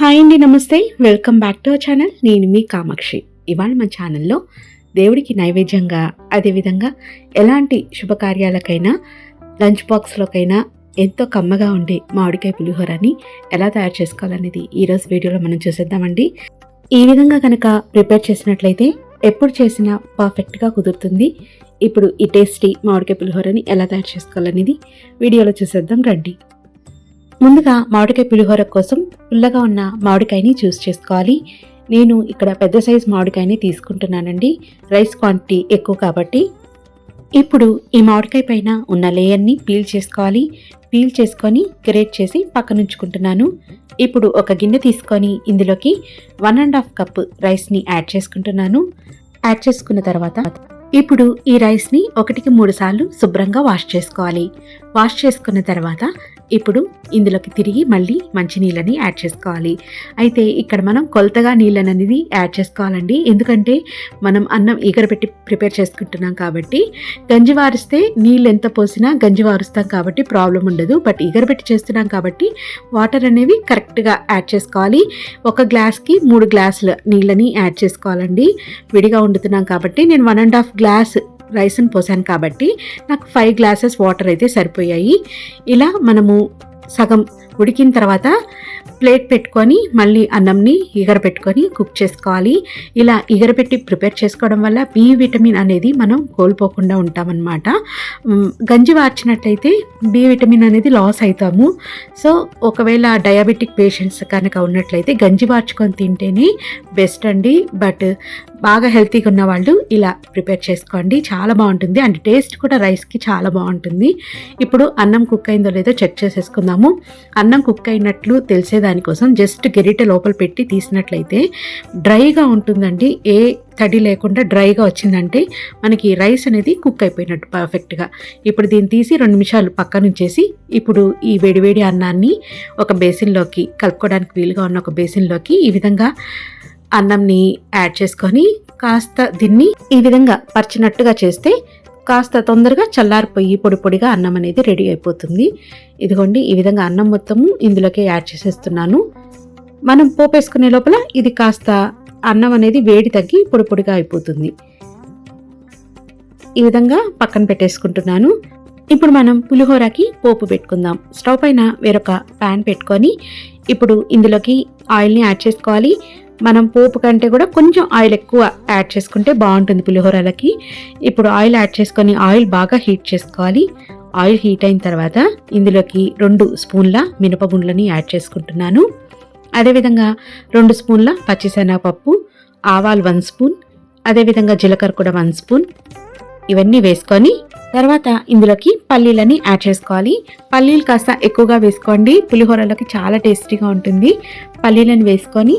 Hi అండి నమస్తే. Welcome back to our channel నేను మీ కామాక్షి. ఇవాళ మా ఛానల్లో దేవుడికి నైవేద్యంగా అదేవిధంగా ఎలాంటి శుభకార్యాలకైనా లంచ్ బాక్స్లోకైనా ఎంతో కమ్మగా ఉండే మామిడికాయ పులిహోరని ఎలా తయారు చేసుకోవాలనేది ఈరోజు వీడియోలో మనం చూసేద్దామండి. ఈ విధంగా కనుక ప్రిపేర్ చేసినట్లయితే ఎప్పుడు చేసినా పర్ఫెక్ట్గా కుదురుతుంది. ఇప్పుడు ఈ టేస్టీ మామిడికాయ పులిహోరని ఎలా తయారు చేసుకోవాలనేది వీడియోలో చూసేద్దాం రండి. ముందుగా మామిడికాయ పులిహోర కోసం పుల్లగా ఉన్న మామిడికాయని చూస్ చేసుకోవాలి. నేను ఇక్కడ పెద్ద సైజ్ మామిడికాయని తీసుకుంటున్నానండి. రైస్ క్వాంటిటీ ఎక్కువ కాబట్టి. ఇప్పుడు ఈ మామిడికాయ పైన ఉన్న లేయర్ని పీల్ చేసుకోవాలి. పీల్ చేసుకొని గ్రేట్ చేసి పక్కన ఉంచుకుంటున్నాను. ఇప్పుడు ఒక గిన్నె తీసుకొని ఇందులోకి వన్ అండ్ హాఫ్ కప్ రైస్ని యాడ్ చేసుకుంటున్నాను. యాడ్ చేసుకున్న తర్వాత ఇప్పుడు ఈ రైస్ని ఒకటికి మూడు సార్లు శుభ్రంగా వాష్ చేసుకోవాలి. వాష్ చేసుకున్న తర్వాత ఇప్పుడు ఇందులోకి తిరిగి మళ్ళీ మంచినీళ్ళని యాడ్ చేసుకోవాలి. అయితే ఇక్కడ మనం కొలతగా నీళ్ళని అనేది యాడ్ చేసుకోవాలండి. ఎందుకంటే మనం అన్నం ఎగరబెట్టి ప్రిపేర్ చేసుకుంటున్నాం కాబట్టి గంజి వారిస్తే నీళ్ళు ఎంత పోసినా గంజి వారుస్తాం కాబట్టి ప్రాబ్లం ఉండదు. బట్ ఎగరబెట్టి చేస్తున్నాం కాబట్టి వాటర్ అనేవి కరెక్ట్గా యాడ్ చేసుకోవాలి. ఒక గ్లాస్కి మూడు గ్లాసుల నీళ్ళని యాడ్ చేసుకోవాలండి. విడిగా వండుతున్నాం కాబట్టి నేను వన్ అండ్ హాఫ్ గ్లాస్ రైస్ని పోసాను కాబట్టి నాకు ఫైవ్ గ్లాసెస్ వాటర్ అయితే సరిపోయాయి. ఇలా మనము సగం ఉడికిన తర్వాత ప్లేట్ పెట్టుకొని మళ్ళీ అన్నంని ఇగర పెట్టుకొని కుక్ చేసుకోవాలి. ఇలా ఇగరపెట్టి ప్రిపేర్ చేసుకోవడం వల్ల బి విటమిన్ అనేది మనం కోల్పోకుండా ఉంటామన్నమాట. గంజి వార్చినట్లయితే బి విటమిన్ అనేది లాస్ అవుతాము సో ఒకవేళ డయాబెటిక్ పేషెంట్స్ కనుక ఉన్నట్లయితే గంజి వార్చుకొని తింటేనే బెస్ట్ అండి. బట్ బాగా హెల్తీగా ఉన్న వాళ్ళు ఇలా ప్రిపేర్ చేసుకోండి. చాలా బాగుంటుంది. అండ్ టేస్ట్ కూడా రైస్కి చాలా బాగుంటుంది. ఇప్పుడు అన్నం కుక్ అయిందో లేదో చెక్ చేసేసుకుందాము. అన్నం కుక్ అయినట్లు తెలిసేదానికోసం జస్ట్ గెరిటె లోపల పెట్టి తీసినట్లయితే డ్రైగా ఉంటుందండి. ఏ తడి లేకుండా డ్రైగా వచ్చిందంటే మనకి రైస్ అనేది కుక్ అయిపోయినట్టు పర్ఫెక్ట్గా. ఇప్పుడు దీన్ని తీసి రెండు నిమిషాలు పక్కన ఉంచేసి ఇప్పుడు ఈ వేడివేడి అన్నాన్ని ఒక బేసిన్లోకి కలుపుకోవడానికి వీలుగా ఉన్న ఒక బేసిన్లోకి ఈ విధంగా అన్నంని యాడ్ చేసుకొని కాస్త దీన్ని ఈ విధంగా పరిచినట్టుగా చేస్తే కాస్త తొందరగా చల్లారిపోయి పొడి పొడిగా అన్నం అనేది రెడీ అయిపోతుంది. ఇదిగోండి ఈ విధంగా అన్నం మొత్తము ఇందులోకి యాడ్ చేసేస్తున్నాను. మనం పోపేసుకునే లోపల ఇది కాస్త అన్నం అనేది వేడి తగ్గి పొడి పొడిగా అయిపోతుంది. ఈ విధంగా పక్కన పెట్టేసుకుంటున్నాను. ఇప్పుడు మనం పులిహోరకి పోపు పెట్టుకుందాం. స్టవ్ పైన వేరొక ప్యాన్ పెట్టుకొని ఇప్పుడు ఇందులోకి ఆయిల్ని యాడ్ చేసుకోవాలి. మనం పోపు కంటే కూడా కొంచెం ఆయిల్ ఎక్కువ యాడ్ చేసుకుంటే బాగుంటుంది పులిహోరలకి. ఇప్పుడు ఆయిల్ యాడ్ చేసుకొని ఆయిల్ బాగా హీట్ చేసుకోవాలి. ఆయిల్ హీట్ అయిన తర్వాత ఇందులోకి రెండు స్పూన్ల మినపగుండ్లని యాడ్ చేసుకుంటున్నాను. అదేవిధంగా రెండు స్పూన్ల పచ్చిశనగపప్పు ఆవాలు వన్ స్పూన్ అదేవిధంగా జీలకర్ర కూడా వన్ స్పూన్. ఇవన్నీ వేసుకొని తర్వాత ఇందులోకి పల్లీలని యాడ్ చేసుకోవాలి. పల్లీలు కాస్త ఎక్కువగా వేసుకోండి. పులిహోరలోకి చాలా టేస్టీగా ఉంటుంది. పల్లీలను వేసుకొని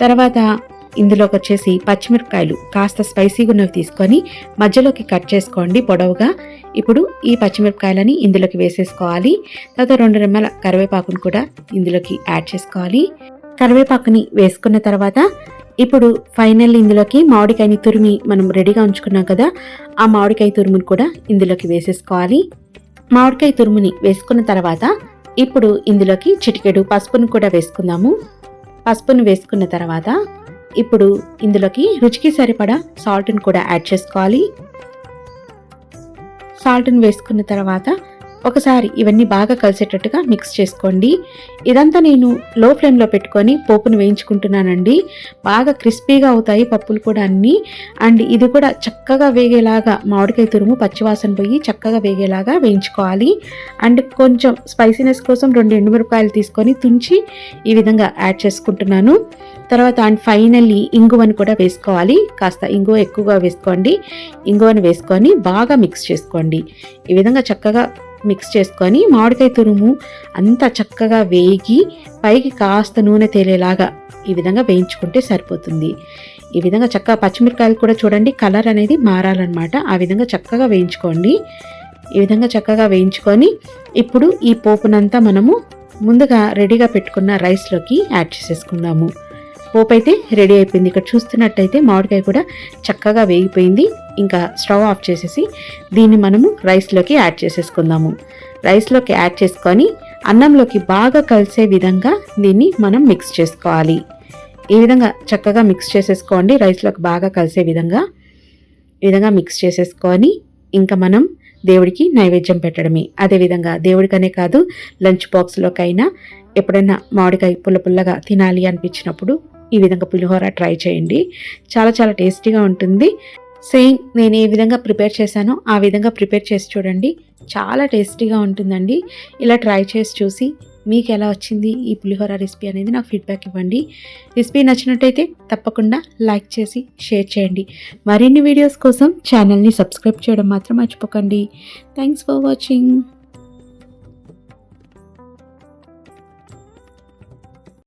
తర్వాత ఇందులోకి వచ్చేసి పచ్చిమిరపకాయలు కాస్త స్పైసీగా ఉన్నవి తీసుకొని మధ్యలోకి కట్ చేసుకోండి పొడవుగా. ఇప్పుడు ఈ పచ్చిమిరపకాయలని ఇందులోకి వేసేసుకోవాలి. తర్వాత రెండు రెమ్మల కరివేపాకును కూడా ఇందులోకి యాడ్ చేసుకోవాలి. కరివేపాకుని వేసుకున్న తర్వాత ఇప్పుడు ఫైనల్ ఇందులోకి మామిడికాయని తురిమి మనం రెడీగా ఉంచుకున్నాం కదా ఆ మామిడికాయ తురుముని కూడా ఇందులోకి వేసేసుకోవాలి. మామిడికాయ తురుముని వేసుకున్న తర్వాత ఇప్పుడు ఇందులోకి చిటికెడు పసుపును కూడా వేసుకుందాము. పసుపును వేసుకున్న తర్వాత ఇప్పుడు ఇందులోకి రుచికి సరిపడా సాల్ట్ని కూడా యాడ్ చేసుకోవాలి. సాల్ట్ని వేసుకున్న తర్వాత ఒకసారి ఇవన్నీ బాగా కలిసేటట్టుగా మిక్స్ చేసుకోండి. ఇదంతా నేను లో ఫ్లేమ్లో పెట్టుకొని పోపును వేయించుకుంటున్నానండి. బాగా క్రిస్పీగా అవుతాయి పప్పులు కూడా అన్నీ. అండ్ ఇది కూడా చక్కగా వేగేలాగా మామిడికాయ తురుము పచ్చివాసన పోయి చక్కగా వేగేలాగా వేయించుకోవాలి. అండ్ కొంచెం స్పైసీనెస్ కోసం రెండు ఎండుమిరపకాయలు తీసుకొని తుంచి ఈ విధంగా యాడ్ చేసుకుంటున్నాను. తర్వాత అండ్ ఫైనల్లీ ఇంగువను కూడా వేసుకోవాలి. కాస్త ఇంగువ ఎక్కువగా వేసుకోండి. ఇంగువను వేసుకొని బాగా మిక్స్ చేసుకోండి. ఈ విధంగా చక్కగా మిక్స్ చేసుకొని మామిడికాయ తురుము అంతా చక్కగా వేగి పైకి కాస్త నూనె తేలేలాగా ఈ విధంగా వేయించుకుంటే సరిపోతుంది. ఈ విధంగా చక్కగా పచ్చిమిరకాయలు కూడా చూడండి కలర్ అనేది మారాలన్నమాట. ఆ విధంగా చక్కగా వేయించుకోండి. ఈ విధంగా చక్కగా వేయించుకొని ఇప్పుడు ఈ పోపునంతా మనము ముందుగా రెడీగా పెట్టుకున్న రైస్లోకి యాడ్ చేసేసుకుందాము. పోపు అయితే రెడీ అయిపోయింది. ఇక్కడ చూస్తున్నట్టయితే మామిడికాయ కూడా చక్కగా వేగిపోయింది. ఇంకా స్టవ్ ఆఫ్ చేసేసి దీన్ని మనము రైస్లోకి యాడ్ చేసేసుకుందాము. రైస్లోకి యాడ్ చేసుకొని అన్నంలోకి బాగా కలిసే విధంగా దీన్ని మనం మిక్స్ చేసుకోవాలి. ఈ విధంగా చక్కగా మిక్స్ చేసేసుకోండి. రైస్లోకి బాగా కలిసే విధంగా ఈ విధంగా మిక్స్ చేసేసుకొని ఇంకా మనం దేవుడికి నైవేద్యం పెట్టడమే. అదేవిధంగా దేవుడికనే కాదు లంచ్ బాక్స్లోకైనా ఎప్పుడైనా మామిడికాయ పుల్ల పుల్లగా తినాలి అనిపించినప్పుడు ఈ విధంగా పులిహోర ట్రై చేయండి. చాలా చాలా టేస్టీగా ఉంటుంది. సేమ్ నేను ఏ విధంగా ప్రిపేర్ చేశానో. ఆ విధంగా ప్రిపేర్ చేసి చూడండి. చాలా టేస్టీగా ఉంటుందండి. ఇలా ట్రై చేసి చూసి మీకు ఎలా వచ్చింది ఈ పులిహోర రెసిపీ అనేది నాకు ఫీడ్బ్యాక్ ఇవ్వండి. రెసిపీ నచ్చినట్టయితే తప్పకుండా లైక్ చేసి షేర్ చేయండి. మరిన్ని వీడియోస్ కోసం ఛానల్ని సబ్స్క్రైబ్ చేయడం మాత్రం మర్చిపోకండి. Thanks for watching.